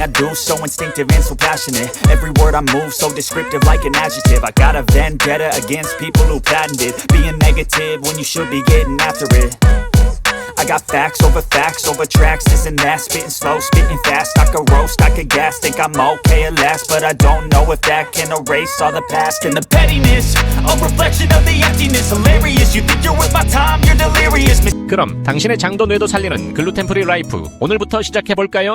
Everything I do so instinctive and so passionate Every word I move so descriptive like an adjective I got a vendetta against people who patented Being negative when you should be getting after it I got facts over facts over tracks, this and that Spitting slow, spitting fast, I could roast, I could gas Think I'm okay at last, but I don't know if that can erase all the past And the pettiness, a reflection of the emptiness Hilarious, you think you're worth my time, you're delirious 그럼 당신의 장도 뇌도 살리는 글루텐 프리 라이프 오늘부터 시작해 볼까요?